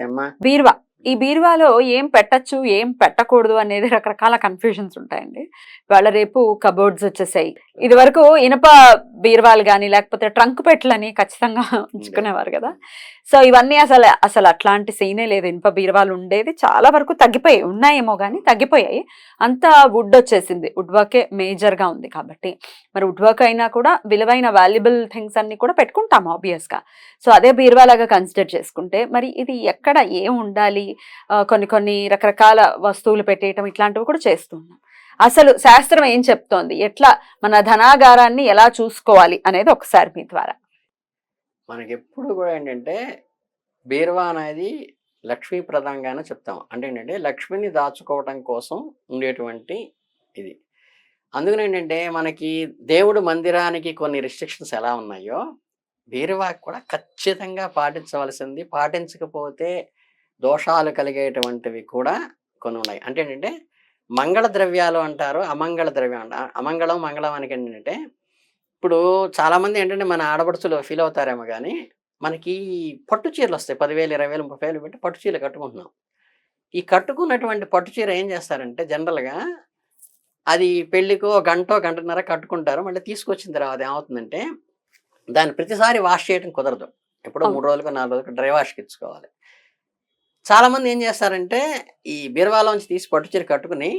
నమస్తే అమ్మా. బీరువా. ఈ బీరువాలో ఏం పెట్టచ్చు ఏం పెట్టకూడదు అనేది రకరకాల కన్ఫ్యూజన్స్ ఉంటాయండి. వాళ్ళ రేపు కబోర్డ్స్ వచ్చేసాయి. ఇది వరకు ఇనప బీరువాలు కానీ లేకపోతే ట్రంక్ పెట్టలని ఖచ్చితంగా ఉంచుకునేవారు కదా. సో ఇవన్నీ అసలు అసలు అట్లాంటి సీనే లేదు. ఇనుప బీరువాలు ఉండేది చాలా వరకు తగ్గిపోయాయి. ఉన్నాయేమో కానీ తగ్గిపోయాయి. అంతా వుడ్ వచ్చేసింది. వుడ్ వర్కే మేజర్గా ఉంది కాబట్టి. మరి వుడ్ వర్క్ అయినా కూడా విలువైన వాల్యుబుల్ థింగ్స్ అన్ని కూడా పెట్టుకుంటాం ఆబ్వియస్గా సో అదే బీరువాలాగా కన్సిడర్ చేసుకుంటే మరి ఇది ఎక్కడ ఏం ఉండాలి? కొన్ని కొన్ని రకరకాల వస్తువులు పెట్టేయటం ఇట్లాంటివి కూడా చేస్తున్నాం అసలు శాస్త్రం ఏం చెప్తోంది? ఎట్లా మన ధనాగారాన్ని ఎలా చూసుకోవాలి అనేది ఒకసారి మీ ద్వారా. మనకి ఎప్పుడు కూడా ఏంటంటే బీరువా అనేది లక్ష్మీప్రదంగానే చెప్తాం. అంటే ఏంటంటే లక్ష్మిని దాచుకోవటం కోసం ఉండేటువంటి ఇది. అందుకని ఏంటంటే మనకి దేవుడు మందిరానికి కొన్ని రిస్ట్రిక్షన్స్ ఎలా ఉన్నాయో బీరువాకి కూడా ఖచ్చితంగా పాటించవలసింది. పాటించకపోతే దోషాలు కలిగేటువంటివి కూడా కొన్ని ఉన్నాయి అంటే ఏంటంటే మంగళ ద్రవ్యాలు అంటారు అమంగళ ద్రవ్యం అమంగళం మంగళం అని ఏంటంటే ఇప్పుడు చాలామంది ఏంటంటే మన ఆడపడుచులు ఫీల్ అవుతారేమో కానీ మనకి పట్టు చీరలు వస్తాయి. పదివేలు ఇరవై వేలు ముప్పై వేలు పెట్టి పట్టు చీరలు కట్టుకుంటున్నాం. ఈ కట్టుకున్నటువంటి పట్టు చీర ఏం చేస్తారంటే జనరల్గా అది పెళ్ళికో గంటో గంటన్నర కట్టుకుంటారు. మళ్ళీ తీసుకొచ్చిన తర్వాత ఏమవుతుందంటే దాన్ని ప్రతిసారి వాష్ చేయడం కుదరదు. ఎప్పుడో. మూడు రోజులకు నాలుగు రోజులకు డ్రై వాష్కి ఇచ్చుకోవాలి చాలామంది ఏం చేస్తారంటే ఈ బీరువాలోంచి తీసి పట్టు చీర కట్టుకుని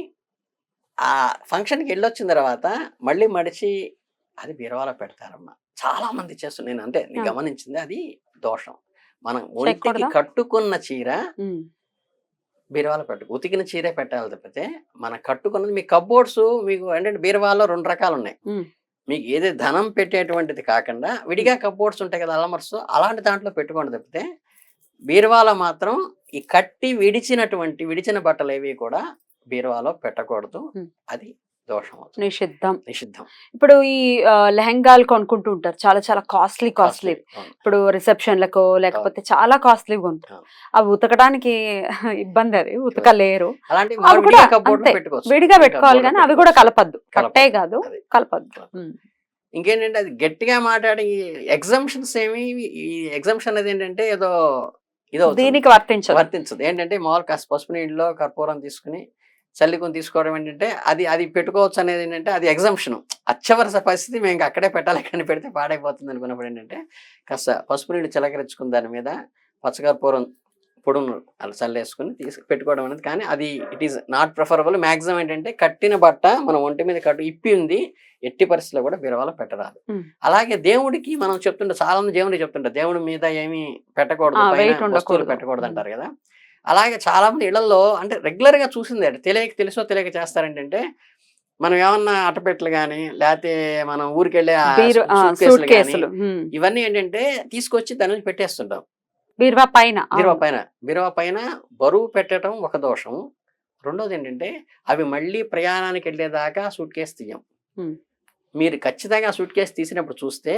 ఆ ఫంక్షన్కి వెళ్ళొచ్చిన తర్వాత మళ్ళీ మడిచి అది బీరువాలో పెడతారమ్మా చాలా మంది చేస్తున్నారు నేను అంతే నేను. గమనించింది అది దోషం మనం ఒంటికి? కట్టుకున్న చీర బీరువాలో పెట్టు ఉతికిన చీరే పెట్టాలి తప్పితే మన కట్టుకున్నది మీ కబోర్డ్స్ మీకు ఏంటంటే బీరువాలో రెండు రకాలు ఉన్నాయి. మీకు ఏది ధనం పెట్టేటువంటిది కాకుండా విడిగా కబోర్డ్స్ ఉంటాయి కదా అలమర్స్ అలాంటి దాంట్లో పెట్టుకోండి తప్పితే బీరువాలో మాత్రం ఈ కట్టి విడిచినటువంటి విడిచిన బట్టలు ఏవి కూడా బీరువాలో పెట్టకూడదు. అది దోషం నిషిద్ధం. నిషిద్ధం. ఇప్పుడు ఈ లెహంగాలు కొనుక్కుంటూ ఉంటారు. చాలా చాలా కాస్ట్లీ కాస్ట్లీ. ఇప్పుడు రిసెప్షన్లకు లేకపోతే చాలా కాస్ట్లీ ఉంటారు. అవి ఉతకడానికి ఇబ్బంది అది. ఉతకలేరు. విడిగా పెట్టుకోవాలి కానీ అవి కూడా. కలపద్దు. కట్టే కాదు. కలపద్దు. ఇంకేంటంటే అది గట్టిగా మాట్లాడి ఎగ్జామ్షన్స్ ఏమి ఈ ఎగ్జామ్షన్ అనేది ఏంటంటే ఏదో ఇదో దీనికి వర్తించదు. వర్తించదు. ఏంటంటే మామూలు కాస్త పసుపు నీళ్ళలో కర్పూరం తీసుకుని చల్లికొని తీసుకోవడం ఏంటంటే అది అది పెట్టుకోవచ్చు అనేది ఏంటంటే అది ఎగ్జామ్షన్ అత్యవసర పరిస్థితి మేము అక్కడే పెట్టాలి కానీ పెడితే పాడైపోతుంది అనుకున్నప్పుడు ఏంటంటే కాస్త పసుపు నీళ్ళు చిలకరించుకుని దాని మీద పచ్చకర్పూరం పొడును అలా చల్లేసుకుని తీసి పెట్టుకోవడం అనేది. కానీ అది it is not preferable maximum ఏంటంటే కట్టిన బట్ట మన ఒంటి మీద కట్టు ఇప్పి ఉంది ఎట్టి పరిస్థితిలో కూడా బీరవాలో పెట్టరాదు. అలాగే దేవుడికి మనం చెప్తుంటే చాలా మంది దేవుడికి చెప్తుంటారు. దేవుడి మీద ఏమీ పెట్టకూడదు వస్తువులు. పెట్టకూడదు అంటారు కదా. అలాగే చాలా మంది ఇళ్ళలో అంటే రెగ్యులర్గా చూసింది అది తెలియక తెలుసో తెలియక చేస్తారంటే మనం ఏమన్నా అట్టపెట్టలు కానీ లేకపోతే మనం ఊరికి వెళ్ళే ఆ బీరు సు- suitcase సూట్లు కేసులు గానీ, ఉమ్, ఇవన్నీ ఏంటంటే తీసుకొచ్చి దాని నుంచి పెట్టేస్తుంటాం. బీరువా పైన బీరువా. పైన బీరువా పైన బరువు పెట్టడం ఒక దోషం రెండోది ఏంటంటే అవి మళ్ళీ ప్రయాణానికి వెళ్ళేదాకా సూట్ కేసు తీయం. మీరు ఖచ్చితంగా సూట్ కేసు తీసినప్పుడు చూస్తే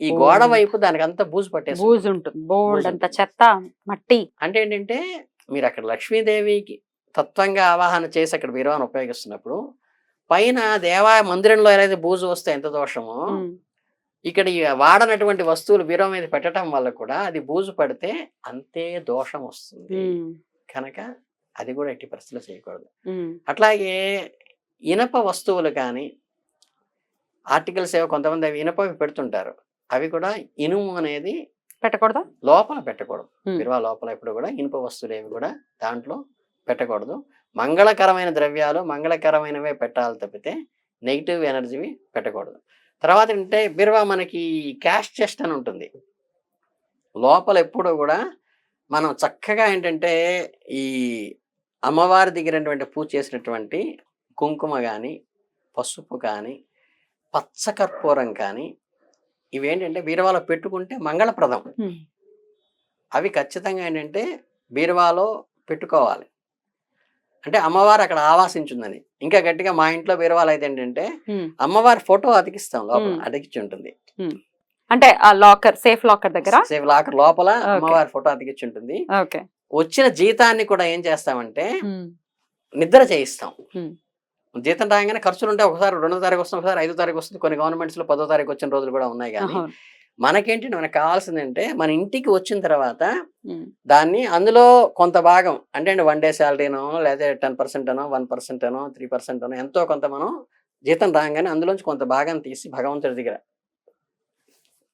ఈ. గోడ వైపు దానికి అంతా బూజు పట్టేసి బూజు ఉంటుంది బోల్డ్ అంత. చెత్త మట్టి అంటే ఏంటంటే మీరు అక్కడ లక్ష్మీదేవికి తత్వంగా ఆవాహన చేసి అక్కడ బీరువాను ఉపయోగిస్తున్నప్పుడు పైన దేవా మందిరంలో ఏదైతే బూజు వస్తే ఎంత దోషమో ఇక్కడ ఈ వాడనటువంటి వస్తువులు బీరువా మీద పెట్టడం వల్ల కూడా అది బూజు పడితే అంతే దోషం వస్తుంది. కనుక అది కూడా ఎట్టి పరిస్థితుల్లో చేయకూడదు. అట్లాగే ఇనప వస్తువులు కానీ ఆర్టికల్స్ ఏవో కొంతమంది అవి ఇనపవి పెడుతుంటారు. అవి కూడా ఇనుము అనేది పెట్టకూడదా? లోపల పెట్టకూడదు. బీరువా లోపల ఎప్పుడు కూడా ఇనుప వస్తువులు ఏవి కూడా దాంట్లో పెట్టకూడదు. మంగళకరమైన ద్రవ్యాలు మంగళకరమైనవే పెట్టాలి తప్పితే నెగిటివ్ ఎనర్జీవి పెట్టకూడదు. తర్వాత ఏంటంటే బీరువా మనకి క్యాష్ చెస్ట్ అని ఉంటుంది. లోపల ఎప్పుడూ కూడా మనం చక్కగా ఏంటంటే ఈ అమ్మవారి దగ్గరటువంటి పూజ చేసినటువంటి కుంకుమ కానీ పసుపు కానీ పచ్చకర్పూరం కానీ ఇవేంటంటే బీరువాలో పెట్టుకుంటే మంగళప్రదం. అవి ఖచ్చితంగా ఏంటంటే బీరువాలో పెట్టుకోవాలి. అంటే అమ్మవారు అక్కడ ఆవాసించుందని ఇంకా గట్టిగా మా ఇంట్లో బీరువాలు అయితే ఏంటంటే. అమ్మవారి ఫోటో అతికిస్తాం లోపల. అతికించి ఉంటుంది అంటే ఆ లాకర్ సేఫ్ లాకర్ దగ్గర సేఫ్ లాకర్ లోపల. అమ్మవారి ఫోటో అతికించి ఉంటుంది వచ్చిన జీతాన్ని కూడా ఏం చేస్తామంటే. నిద్ర చేయిస్తాం. జీతం రాగానే ఖర్చులు ఉంటే ఒకసారి రెండో తారీఖు వస్తుంది ఒకసారి ఐదో తారీఖు వస్తుంది కొన్ని గవర్నమెంట్స్లో పదో తారీఖు వచ్చిన రోజులు కూడా ఉన్నాయి కానీ. మనకేంటి మనకు కావాల్సింది అంటే మన ఇంటికి వచ్చిన తర్వాత. దాన్ని అందులో కొంత భాగం అంటే వన్ డే శాలరీనో లేదా టెన్ పర్సెంట్ అనో వన్ పర్సెంట్ అనో త్రీ పర్సెంట్ అనో ఎంతో కొంత మనం జీతం రాగానే అందులోంచి కొంత భాగం తీసి భగవంతుడి దగ్గర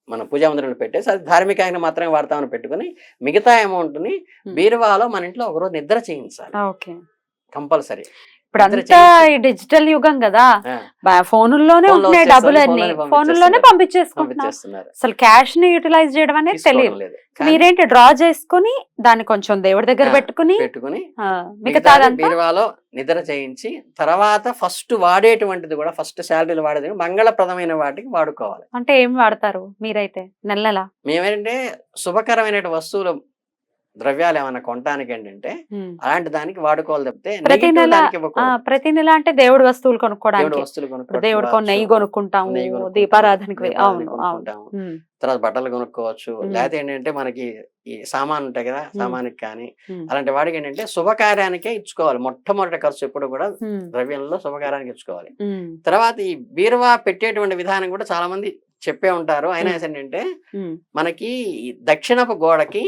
మన పూజా మందిరంలో పెట్టేసి అది ధార్మికంగా మాత్రమే వాడతామని పెట్టుకుని మిగతా అమౌంట్ని. బీరువాలో మన ఇంట్లో ఒకరోజు నిద్ర చేయించాలి కంపల్సరీ ఇప్పుడు అంతా ఈ డిజిటల్ యుగం కదా. ఫోనుల్లోనే ఫోన్లో ఉంటున్నాయి డబ్బులన్నీ. ఫోనుల్లోనే పంపించేసుకుంటున్నాం పంపించేస్తున్నారు. అసలు క్యాష్ని యూటిలైజ్ చేయడం అనేది తెలియదు. మీరేంటి డ్రా చేసుకుని దాన్ని కొంచెం దేవుడి దగ్గర పెట్టుకుని బీరువాలో నిద్ర చేయించి తర్వాత ఫస్ట్ వాడేటువంటిది కూడా ఫస్ట్ శాలరీలు వాడేది మంగళప్రదమైన వాటికి వాడుకోవాలి. అంటే ఏం వాడతారు మీరైతే? నెల మేమేంటంటే శుభకరమైన వస్తువులు ద్రవ్యాలు ఏమైనా కొనడానికి ఏంటంటే. అలాంటి దానికి వాడుకోవాలి తప్పితే ప్రతి నెల. ప్రతి నెల అంటే దేవుడి వస్తువులు దేవుడి కొనుక్కోవడానికి వస్తువులు కొనుక్కోవచ్చు, దేవుడికో నెయ్యి కొనుక్కుంటాము దీపారాధనకి కొనుక్కుంటాము. తర్వాత బట్టలు కొనుక్కోవచ్చు. లేకపోతే ఏంటంటే మనకి ఈ సామాన్ ఉంటాయి కదా సామానికి కానీ అలాంటి వాడికి ఏంటంటే శుభకార్యానికే ఇచ్చుకోవాలి. మొట్టమొదటి ఖర్చు ఎప్పుడు కూడా ద్రవ్యంలో శుభకార్యానికి ఇచ్చుకోవాలి. తర్వాత ఈ బీరువా పెట్టేటువంటి విధానం కూడా చాలా మంది చెప్పే ఉంటారు. అయినా. ఏంటంటే మనకి దక్షిణపు గోడకి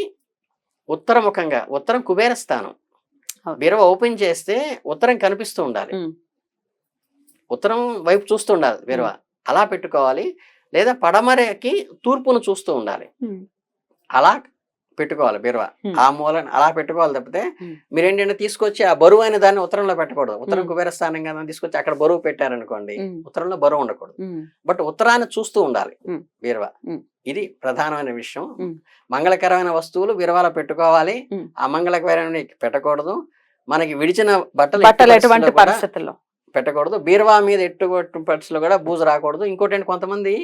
ఉత్తరముఖంగా ఉత్తరం కుబేర స్థానం. బీరువా ఓపెన్ చేస్తే ఉత్తరం కనిపిస్తూ ఉండాలి. ఉత్తరం వైపు చూస్తూ ఉండాలి బీరువా అలా పెట్టుకోవాలి లేదా పడమరకి తూర్పును చూస్తూ ఉండాలి అలా పెట్టుకోవాలి బీరువా. ఆ మూలని అలా పెట్టుకోవాలి తప్పితే. మీరు ఏంటంటే తీసుకొచ్చి ఆ బరువు అయిన దాన్ని ఉత్తరంలో పెట్టకూడదు ఉత్తరం. కుబేర స్థానం కదా తీసుకొచ్చి అక్కడ బరువు పెట్టారనుకోండి. ఉత్తరంలో బరువు ఉండకూడదు బట్ ఉత్తరాన్ని చూస్తూ ఉండాలి. బీరువా. ఇది ప్రధానమైన విషయం. మంగళకరమైన వస్తువులు బీరువాలో పెట్టుకోవాలి. అమంగళకరమైన పెట్టకూడదు. మనకి విడిచిన బట్టలు బట్టలు ఎటువంటి పరిస్థితుల్లో కూడా పరిస్థితుల్లో? పెట్టకూడదు. బీరువా మీద ఎట్టు పరిస్థితుల్లో కూడా బూజు రాకూడదు. ఇంకోటి కొంతమంది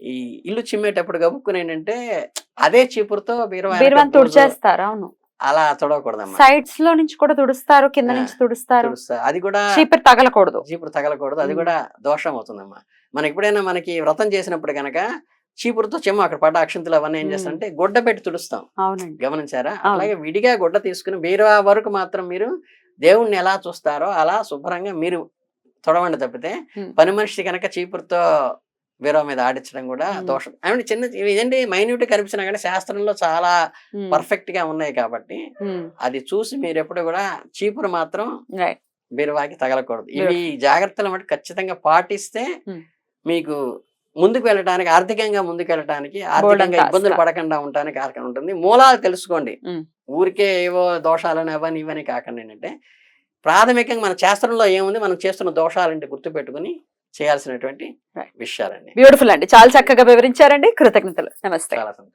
ఈ ఇల్లు చిమ్మేటప్పుడు గబుక్కుని ఏంటంటే అదే చీపురుతో బీరువా తుడిచేస్తారు అవును. అలా తుడవకూడదమ్మా సైడ్స్లో నుంచి కూడా తుడుస్తారు కింద నుంచి తుడుస్తారు. తుడుస్తా అది కూడా చీపురు తగలకూడదు. చీపురు తగలకూడదు. అది. కూడా దోషం అవుతుందమ్మా మనం ఎప్పుడైనా మనకి వ్రతం చేసినప్పుడు కనుక చీపురుతో చెమ్మ అక్కడ పడ్డ అక్షంతులు అవన్నీ ఏం. చేస్తారంటే గుడ్డ పెట్టి తుడుస్తాం గమనించారా. అలాగే విడిగా గుడ్డ తీసుకుని బీరువా వరకు మాత్రం మీరు దేవుణ్ణి ఎలా చూస్తారో అలా శుభ్రంగా మీరు తొడవండి తప్పితే. పని మనిషి కనుక చీపురుతో బీరువా మీద ఆడించడం కూడా. దోషం ఏమంటే చిన్న ఇదండి మైన్యూట్ కనిపించినా కానీ శాస్త్రంలో చాలా పర్ఫెక్ట్గా ఉన్నాయి కాబట్టి అది చూసి మీరు ఎప్పుడు కూడా చీపురు మాత్రం. బీరువాకి తగలకూడదు ఇవి జాగ్రత్తలు మటు ఖచ్చితంగా పాటిస్తే. మీకు ముందుకు వెళ్ళడానికి ఆర్థికంగా ముందుకు వెళ్ళడానికి ఆర్థికంగా ఇబ్బందులు. పడకుండా ఉండడానికి ఆస్కారం ఉంటుంది. మూలాలు తెలుసుకోండి. ఊరికే ఏవో దోషాలని అవని ఇవని కాకుండా ఏంటంటే ప్రాథమికంగా మన శాస్త్రంలో ఏముంది? మనం చేస్తున్న దోషాలంటే గుర్తు పెట్టుకుని చేయాల్సినటువంటి. విషయాలండి. బ్యూటిఫుల్ అండి. చాలా చక్కగా వివరించారండి. కృతజ్ఞతలు. నమస్తే. చాలా సంతోషం.